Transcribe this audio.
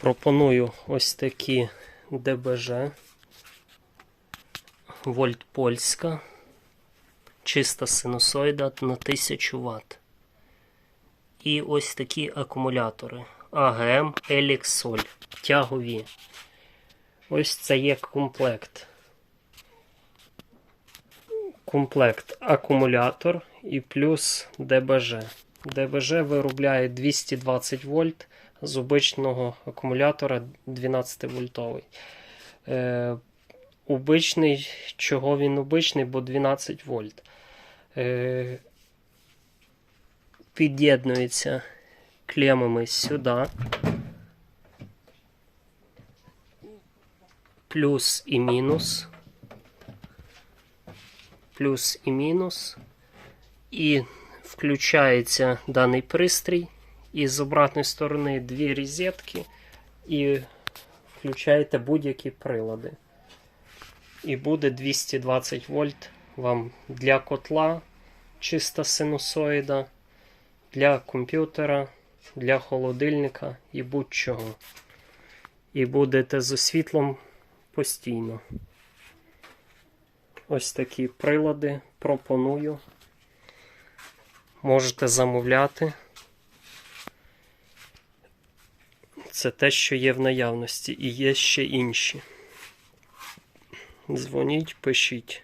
Пропоную ось такі ДБЖ. Вольт Польська. Чиста синусоїда на 1000 Вт. І ось такі акумулятори. АГМ Еліксоль. Тягові. Ось це є комплект. Комплект акумулятор і плюс ДБЖ. ДБЖ виробляє 220 вольт з обичного акумулятора 12 вольтовий. Е, обичний, чого він обичний, бо 12 вольт. Е, під'єднується клемами сюди. Плюс і мінус. Плюс і мінус. І включається даний пристрій. І з обратної сторони дві розетки. І включаєте будь-які прилади. І буде 220 вольт вам для котла, чиста синусоїда, для комп'ютера, для холодильника і будь-чого. І будете з освітлом постійно. Ось такі прилади пропоную. Можете замовляти. Це те, що є в наявності, і є ще інші. Дзвоніть, пишіть.